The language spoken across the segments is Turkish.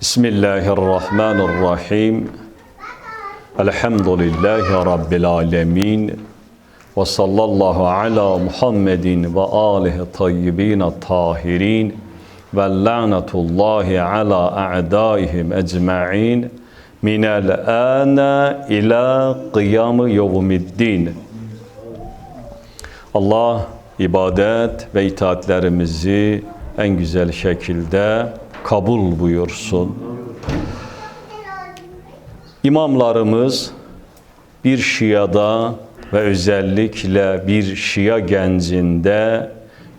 بسم الله الرحمن الرحيم الحمد لله رب العالمين وصلى الله على محمد وآله الطيبين الطاهرين واللعنة الله على أعدائهم أجمعين من الآن إلى قيام يوم الدين Allah ibadet ve itaatlerimizi en güzel şekilde kabul buyursun. İmamlarımız bir Şia'da ve özellikle bir Şia gencinde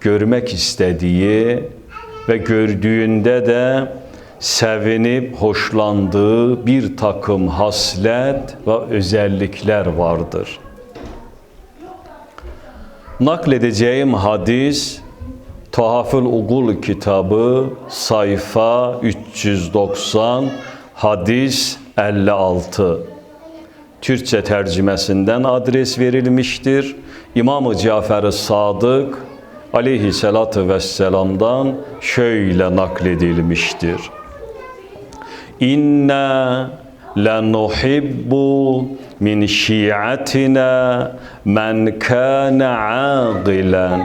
görmek istediği ve gördüğünde de sevinip hoşlandığı bir takım haslet ve özellikler vardır. Nakledeceğim hadis Tuhafül Ugul kitabı sayfa 390 hadis 56 Türkçe tercümesinden adres verilmiştir. İmam-ı Cafer-i Sadık aleyhissalatü vesselam'dan şöyle nakledilmiştir. İnna lenuhibbu min şiatina men kana aqilan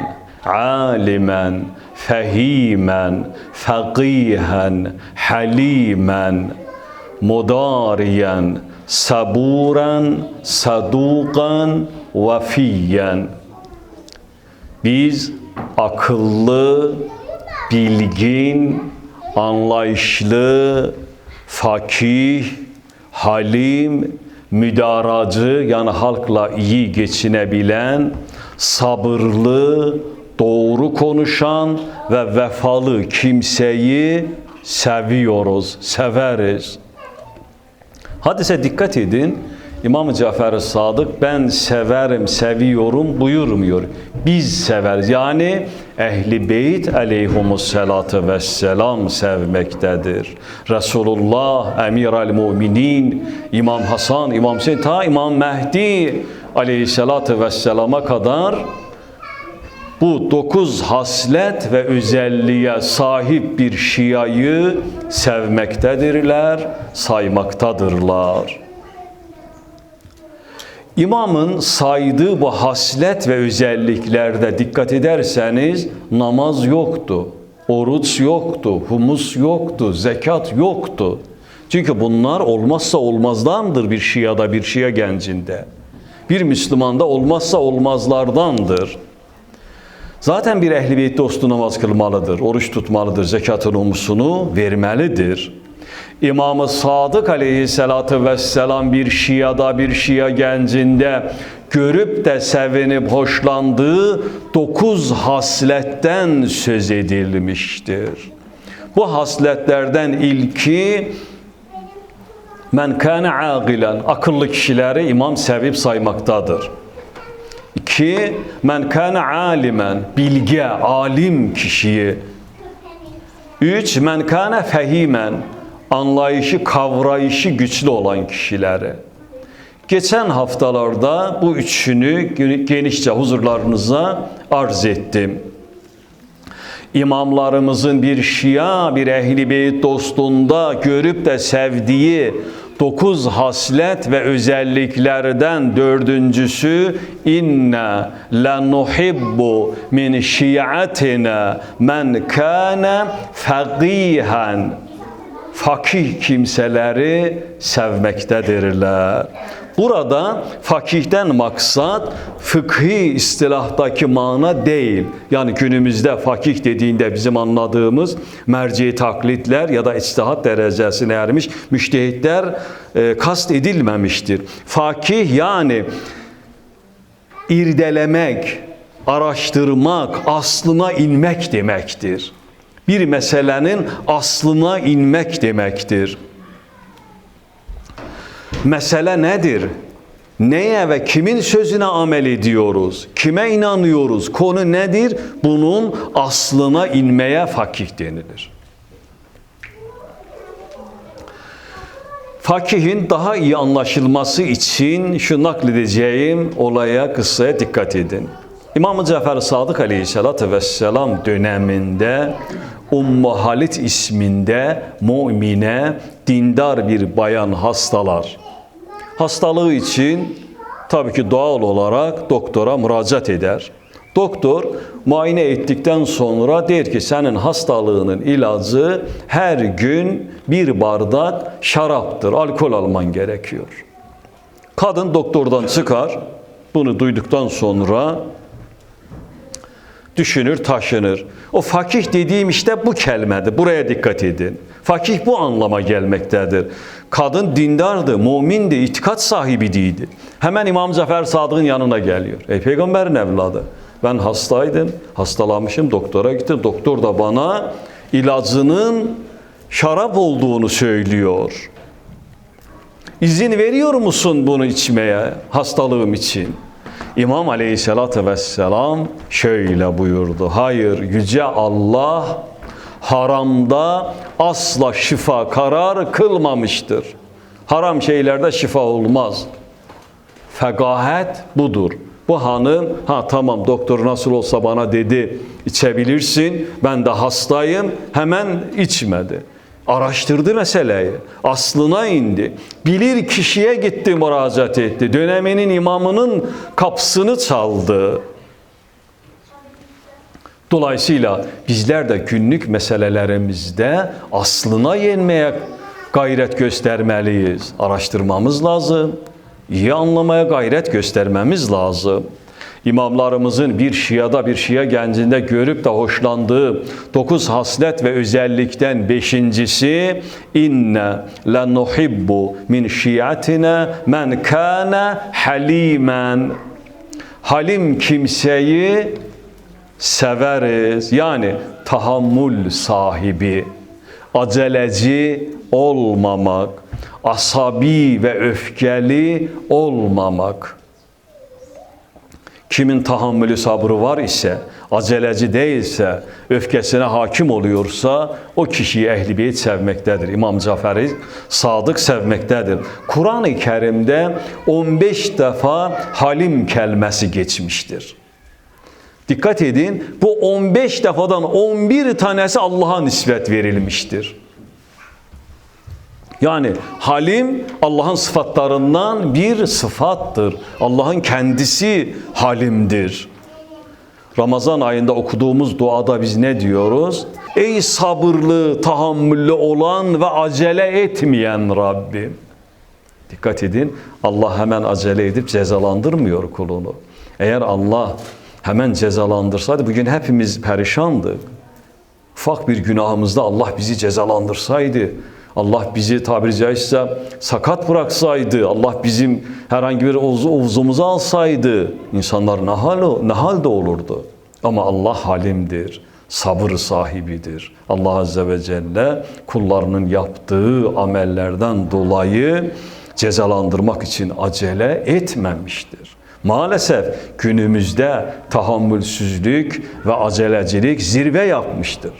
alimen fehimen faqihen halimen mudariyen saburan sadukan vafiyen biz akıllı, bilgin, anlayışlı, fakih, halim, müdaracı yani halkla iyi geçinebilen, sabırlı, doğru konuşan ve vefalı kimseyi seviyoruz, severiz. Hadise dikkat edin. İmam Cafer Sadık ben severim, seviyorum buyurmuyor. Biz severiz. Yani Ehli Beyt aleyhumussalatu vesselam sevmektedir. Resulullah, Emir el Müminin, İmam Hasan, İmam Hüseyin, ta İmam Mehdi aleyhissalatu vesselama kadar bu dokuz haslet ve özelliğe sahip bir şiayı sevmektedirler, saymaktadırlar. İmamın saydığı bu haslet ve özelliklerde dikkat ederseniz namaz yoktu, oruç yoktu, humus yoktu, zekat yoktu. Çünkü bunlar olmazsa olmazdandır bir şiada, bir şia gencinde. Bir Müslümanda olmazsa olmazlardandır. Zaten bir ehli beyt dostu namaz kılmalıdır, oruç tutmalıdır, zekatın humusunu vermelidir. İmam-ı Sadık aleyhissalatü vesselam bir şiada bir şia gencinde görüp de sevinip hoşlandığı dokuz hasletten söz edilmiştir. Bu hasletlerden ilki men kâne âgilen akıllı kişileri imam sevip saymaktadır. İki, men kâne alimen, bilge, alim kişiyi. Üç, men kâne fehimen, anlayışı, kavrayışı güçlü olan kişileri. Geçen haftalarda bu üçünü genişçe huzurlarınıza arz ettim. İmamlarımızın bir şia, bir ehli beyt dostunda görüp de sevdiği dokuz haslet ve özelliklerden dördüncüsü inne lenuhibbu min şiatina men kana faqihan fakih kimseleri sevmektedirler. Burada fakihten maksat fıkhi istilahtaki mana değil. Yani günümüzde fakih dediğinde bizim anladığımız merci taklitler ya da içtihat derecesine ermiş müştehitler e, kast edilmemiştir. Fakih yani irdelemek, araştırmak, aslına inmek demektir. Bir meselenin aslına inmek demektir. Mesele nedir? Neye ve kimin sözüne amel ediyoruz? Kime inanıyoruz? Konu nedir? Bunun aslına inmeye fakih denilir. Fakihin daha iyi anlaşılması için şu nakledeceğim olaya, kıssaya dikkat edin. İmam Cafer Sadık Aleyhisselatü Vesselam döneminde Ummu Halit isminde mümine, dindar bir bayan hastalar. Hastalığı için tabii ki doğal olarak doktora müracaat eder. Doktor muayene ettikten sonra der ki senin hastalığının ilacı her gün bir bardak şaraptır, alkol alman gerekiyor. Kadın doktordan çıkar, bunu duyduktan sonra düşünür, taşınır. O fakih dediğim işte bu kelimedir. Buraya dikkat edin. Fakih bu anlama gelmektedir. Kadın dindardı, mümindi, itikat sahibiydi. Hemen İmam Cafer Sadık'ın yanına geliyor. Ey peygamberin evladı, ben hastaydım, hastalanmışım, doktora gittim. Doktor da bana ilacının şarap olduğunu söylüyor. İzin veriyor musun bunu içmeye hastalığım için? İmam Aleyhisselatü Vesselam şöyle buyurdu. Hayır yüce Allah haramda asla şifa karar kılmamıştır. Haram şeylerde şifa olmaz. Fegahet budur. Bu hanım ha tamam doktor nasıl olsa bana dedi içebilirsin ben de hastayım hemen içmedi. Araştırdı meseleyi. Aslına indi. Bilir kişiye gitti müracaat etti. Döneminin imamının kapısını çaldı. Dolayısıyla bizler de günlük meselelerimizde aslına yenmeye gayret göstermeliyiz. Araştırmamız lazım. İyi anlamaya gayret göstermemiz lazım. İmamlarımızın bir şiada bir şia gencinde görüp de hoşlandığı dokuz haslet ve özellikten beşincisi inne lenuhibbu min şiatine men kana halimen halim kimseyi severiz. Yani tahammül sahibi, aceleci olmamak, asabi ve öfkeli olmamak. Kimin tahammülü sabrı var ise, aceleci değilse, öfkesine hakim oluyorsa o kişiyi ehli beyt sevmektedir. İmam Caferi sadık sevmektedir. Kur'an-ı Kerim'de 15 defa halim kelimesi geçmiştir. Dikkat edin bu 15 defadan 11 tanesi Allah'a nispet verilmiştir. Yani halim Allah'ın sıfatlarından bir sıfattır. Allah'ın kendisi halimdir. Ramazan ayında okuduğumuz duada biz ne diyoruz? Ey sabırlı, tahammüllü olan ve acele etmeyen Rabbim. Dikkat edin Allah hemen acele edip cezalandırmıyor kulunu. Eğer Allah hemen cezalandırsaydı bugün hepimiz perişandık. Ufak bir günahımızda Allah bizi cezalandırsaydı, Allah bizi tabiri caizse sakat bıraksaydı, Allah bizim herhangi bir omzumuza alsaydı insanlar ne, hal, ne halde olurdu? Ama Allah halimdir, sabır sahibidir. Allah Azze ve Celle kullarının yaptığı amellerden dolayı cezalandırmak için acele etmemiştir. Maalesef günümüzde tahammülsüzlük ve acelecilik zirve yapmıştır.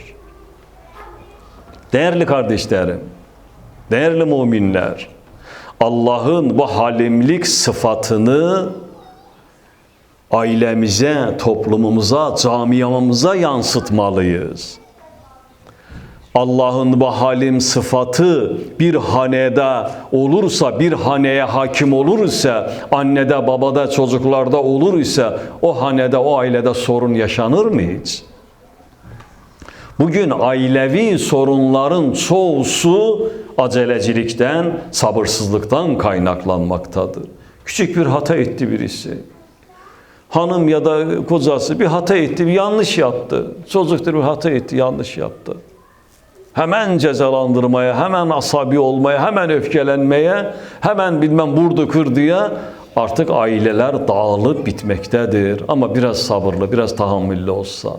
Değerli kardeşlerim, değerli müminler, Allah'ın bu halimlik sıfatını ailemize, toplumumuza, camiyamıza yansıtmalıyız. Allah'ın bu halim sıfatı bir hanede olursa, bir haneye hakim olur ise, annede, babada, çocuklarda olur ise o hanede, o ailede sorun yaşanır mı hiç? Bugün ailevi sorunların çoğusu acelecilikten, sabırsızlıktan kaynaklanmaktadır. Küçük bir hata etti birisi. Hanım ya da kocası bir hata etti, bir yanlış yaptı. Çocuktur bir hata etti, yanlış yaptı. Hemen cezalandırmaya, hemen asabi olmaya, hemen öfkelenmeye, hemen bilmem vurdu kırdıya artık aileler dağılıp bitmektedir. Ama biraz sabırlı, biraz tahammüllü olsa,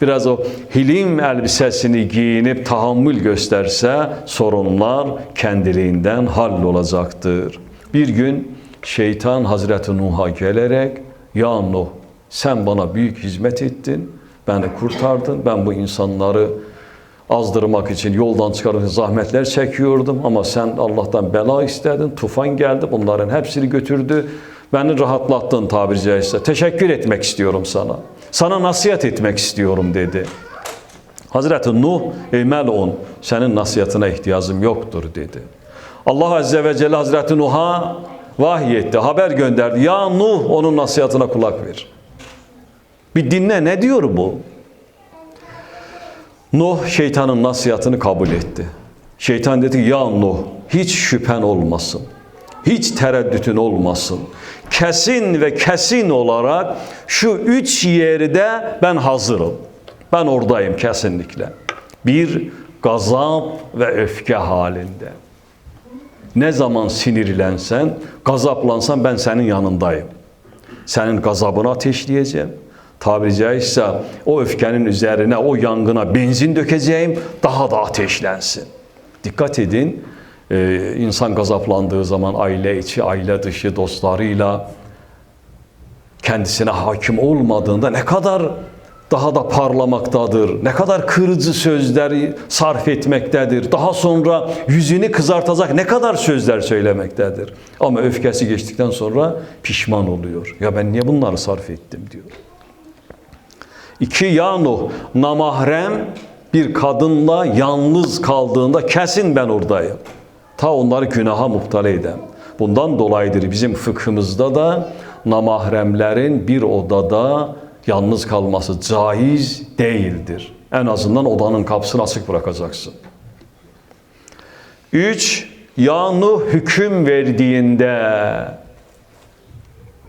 biraz o hilim elbisesini giyinip tahammül gösterse sorunlar kendiliğinden hallolacaktır. Bir gün şeytan Hazreti Nuh'a gelerek ya Nuh sen bana büyük hizmet ettin, beni kurtardın, ben bu insanları azdırmak için yoldan için zahmetler çekiyordum ama sen Allah'tan bela istedin, tufan geldi, bunların hepsini götürdü. Beni rahatlattın tabiri caizse. Teşekkür etmek istiyorum sana. Sana nasihat etmek istiyorum dedi. Hazreti Nuh, ey melun, senin nasihatine ihtiyacım yoktur dedi. Allah Azze ve Celle Hazreti Nuh'a vahiy etti, haber gönderdi. Ya Nuh, onun nasihatine kulak ver. Bir dinle, ne diyor bu? Nuh şeytanın nasihatini kabul etti. Şeytan dedi ki, ya Nuh, hiç şüphen olmasın. Hiç tereddütün olmasın. Kesin ve kesin olarak şu üç yerde ben hazırım. Ben oradayım kesinlikle. Bir, gazap ve öfke halinde. Ne zaman sinirlensen, gazaplansan ben senin yanındayım. Senin gazabını ateşleyeceğim. Tabiri caizse o öfkenin üzerine, o yangına benzin dökeceğim, daha da ateşlensin. Dikkat edin, e, insan gazaplandığı zaman aile içi, aile dışı dostlarıyla kendisine hakim olmadığında ne kadar daha da parlamaktadır. Ne kadar kırıcı sözler sarf etmektedir. Daha sonra yüzünü kızartacak ne kadar sözler söylemektedir. Ama öfkesi geçtikten sonra pişman oluyor. Ya ben niye bunları sarf ettim diyor. İki Yanuh namahrem bir kadınla yalnız kaldığında kesin ben oradayım. Ta onları günaha muhtala edem. Bundan dolayıdır bizim fıkhımızda da namahremlerin bir odada yalnız kalması caiz değildir. En azından odanın kapısını açık bırakacaksın. Üç, Yanu hüküm verdiğinde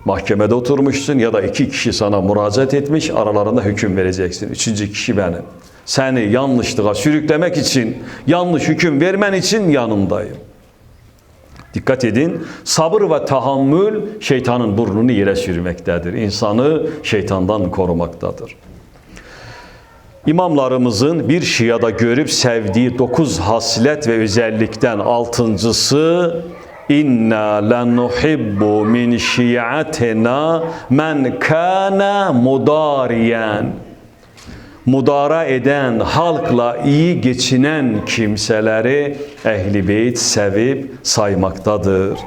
mahkemede oturmuşsun ya da iki kişi sana müracaat etmiş aralarında hüküm vereceksin. Üçüncü kişi benim. Seni yanlışlığa sürüklemek için, yanlış hüküm vermen için yanındayım. Dikkat edin, sabır ve tahammül şeytanın burnunu yere sürmektedir. İnsanı şeytandan korumaktadır. İmamlarımızın bir şiada görüp sevdiği dokuz haslet ve özellikten altıncısı İnna lenuhibbu min şiatina men kana mudariyen mudara eden, halkla iyi geçinen kimseleri ehli beyt sevip saymaktadır.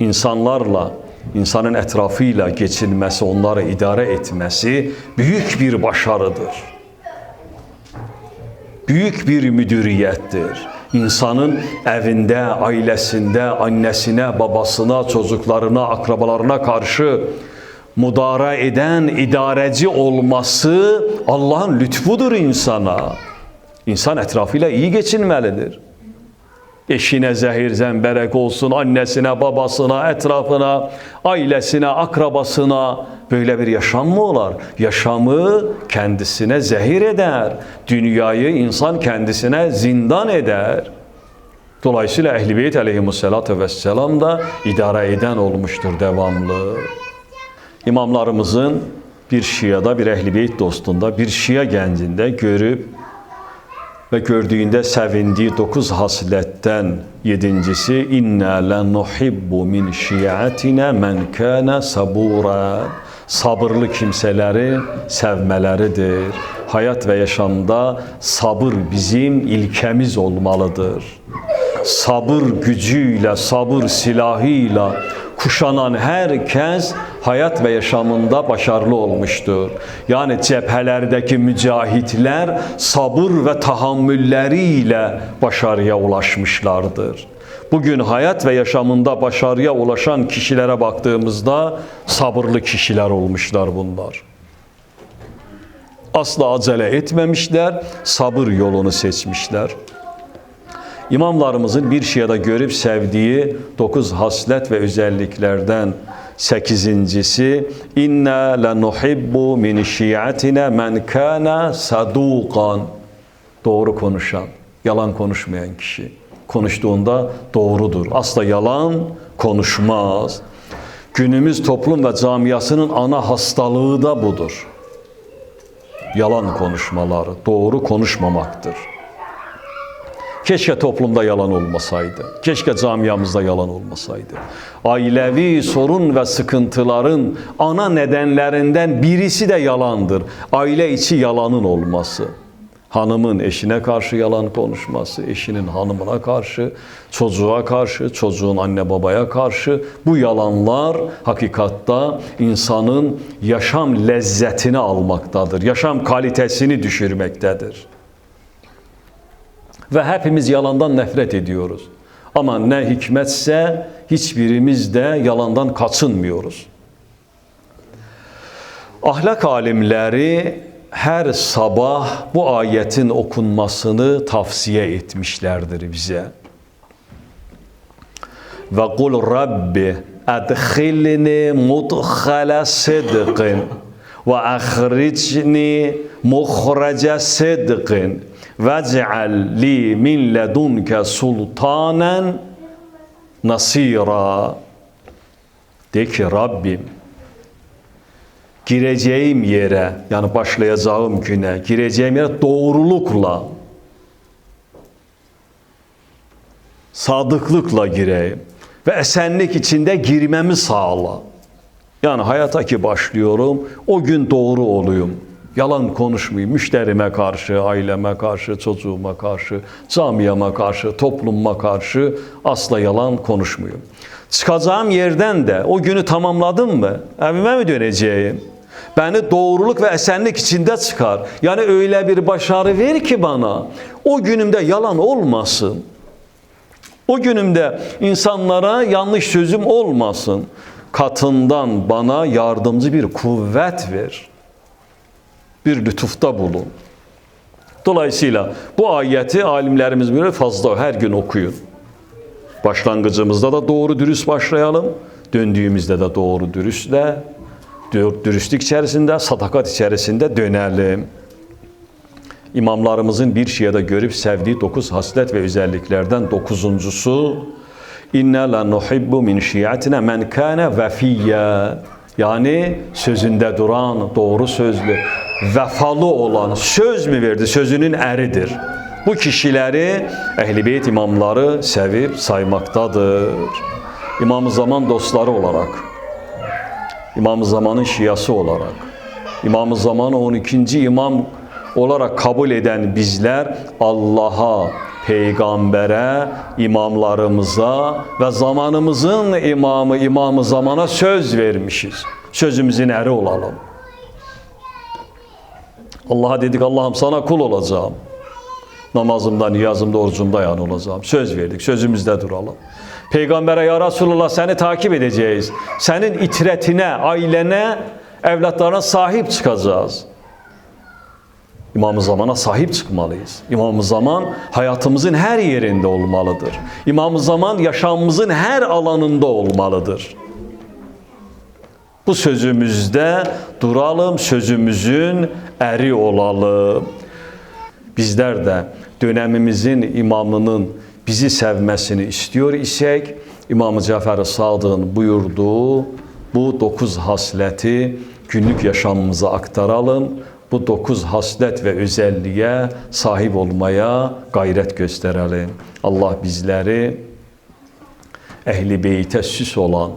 İnsanlarla, insanın etrafıyla geçinmesi, onları idare etmesi büyük bir başarıdır. Büyük bir müdüriyettir. İnsanın evinde, ailesinde, annesine, babasına, çocuklarına, akrabalarına karşı mudara eden idareci olması Allah'ın lütfudur insana. İnsan etrafıyla iyi geçinmelidir. Eşine zehir zemberek olsun, annesine, babasına, etrafına, ailesine, akrabasına böyle bir yaşam mı olar? Yaşamı kendisine zehir eder. Dünyayı insan kendisine zindan eder. Dolayısıyla Ehl-i Beyt aleyhimussalatu vesselam da idare eden olmuştur devamlı. İmamlarımızın bir Şia'da, bir Ehl-i Beyt dostunda, bir Şia gencinde görüp ve gördüğünde sevindiği dokuz hasletten yedincisi inna lenuhibbu min şiatina men kana sabura sabırlı kimseleri sevmeleridir. Hayat ve yaşamda sabır bizim ilkemiz olmalıdır. Sabır gücüyle, sabır silahıyla kuşanan herkes hayat ve yaşamında başarılı olmuştur. Yani cephelerdeki mücahitler sabır ve tahammülleriyle başarıya ulaşmışlardır. Bugün hayat ve yaşamında başarıya ulaşan kişilere baktığımızda sabırlı kişiler olmuşlar bunlar. Asla acele etmemişler, sabır yolunu seçmişler. İmamlarımızın bir şiada görüp sevdiği dokuz haslet ve özelliklerden sekizincisi inna lenuhibbu min şiatina men kana sadukan doğru konuşan, yalan konuşmayan kişi. Konuştuğunda doğrudur. Asla yalan konuşmaz. Günümüz toplum ve camiasının ana hastalığı da budur. Yalan konuşmaları, doğru konuşmamaktır. Keşke toplumda yalan olmasaydı. Keşke camiamızda yalan olmasaydı. Ailevi sorun ve sıkıntıların ana nedenlerinden birisi de yalandır. Aile içi yalanın olması. Hanımın eşine karşı yalan konuşması, eşinin hanımına karşı, çocuğa karşı, çocuğun anne babaya karşı bu yalanlar hakikatta insanın yaşam lezzetini almaktadır. Yaşam kalitesini düşürmektedir. Ve hepimiz yalandan nefret ediyoruz. Ama ne hikmetse hiçbirimiz de yalandan kaçınmıyoruz. Ahlak alimleri her sabah bu ayetin okunmasını tavsiye etmişlerdir bize. Ve kul Rabbi adkhilni mudkhala sidqin ve ahricni muhraca sidqin vec'al li min ledunke sultanen nasira. De ki Rabbim gireceğim yere yani başlayacağım güne gireceğim yere doğrulukla sadıklıkla gireyim ve esenlik içinde girmemi sağla. Yani hayata ki başlıyorum o gün doğru olayım. Yalan konuşmayayım müşterime karşı, aileme karşı, çocuğuma karşı, camiyama karşı, toplumuma karşı asla yalan konuşmayayım. Çıkacağım yerden de o günü tamamladım mı? Evime mi döneceğim? Beni doğruluk ve esenlik içinde çıkar. Yani öyle bir başarı ver ki bana. O günümde yalan olmasın. O günümde insanlara yanlış sözüm olmasın. Katından bana yardımcı bir kuvvet ver. Bir lütufta bulun. Dolayısıyla bu ayeti alimlerimiz böyle fazla her gün okuyun. Başlangıcımızda da doğru dürüst başlayalım. Döndüğümüzde de doğru dürüstle, dürüstlük içerisinde, sadakat içerisinde dönelim. İmamlarımızın bir şiada görüp sevdiği dokuz haslet ve özelliklerden dokuzuncusu İnne la nuhibbu min şiatine men kana yani sözünde duran, doğru sözlü, vefalı olan, söz mü verdi? Sözünün eridir. Bu kişileri Ehl-i Beyt imamları sevip saymaktadır. İmam-ı Zaman dostları olarak, İmam-ı Zaman'ın şiası olarak, İmam-ı Zaman'ı 12. imam olarak kabul eden bizler Allah'a, peygambere, imamlarımıza ve zamanımızın imamı, imamı zamana söz vermişiz. Sözümüzün eri olalım. Allah'a dedik Allah'ım sana kul olacağım. Namazımda, niyazımda, orucumda yan olacağım. Söz verdik, sözümüzde duralım. Peygambere ya Resulullah seni takip edeceğiz. Senin itiretine, ailene, evlatlarına sahip çıkacağız. İmam-ı Zaman'a sahip çıkmalıyız. İmam-ı Zaman hayatımızın her yerinde olmalıdır. İmam-ı Zaman yaşamımızın her alanında olmalıdır. Bu sözümüzde duralım, sözümüzün eri olalım. Bizler de dönemimizin imamının bizi sevmesini istiyor isek, İmam-ı Cafer-i Sadık'ın buyurduğu bu dokuz hasleti günlük yaşamımıza aktaralım. Bu dokuz haslet ve özelliğe sahip olmaya gayret gösterelim. Allah bizleri ehli beyte süs olan,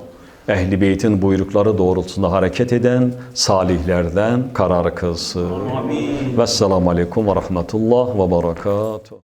ehli beytin buyrukları doğrultusunda hareket eden salihlerden karar kılsın. Vesselamu aleyküm ve rahmetullah ve berekatuhu.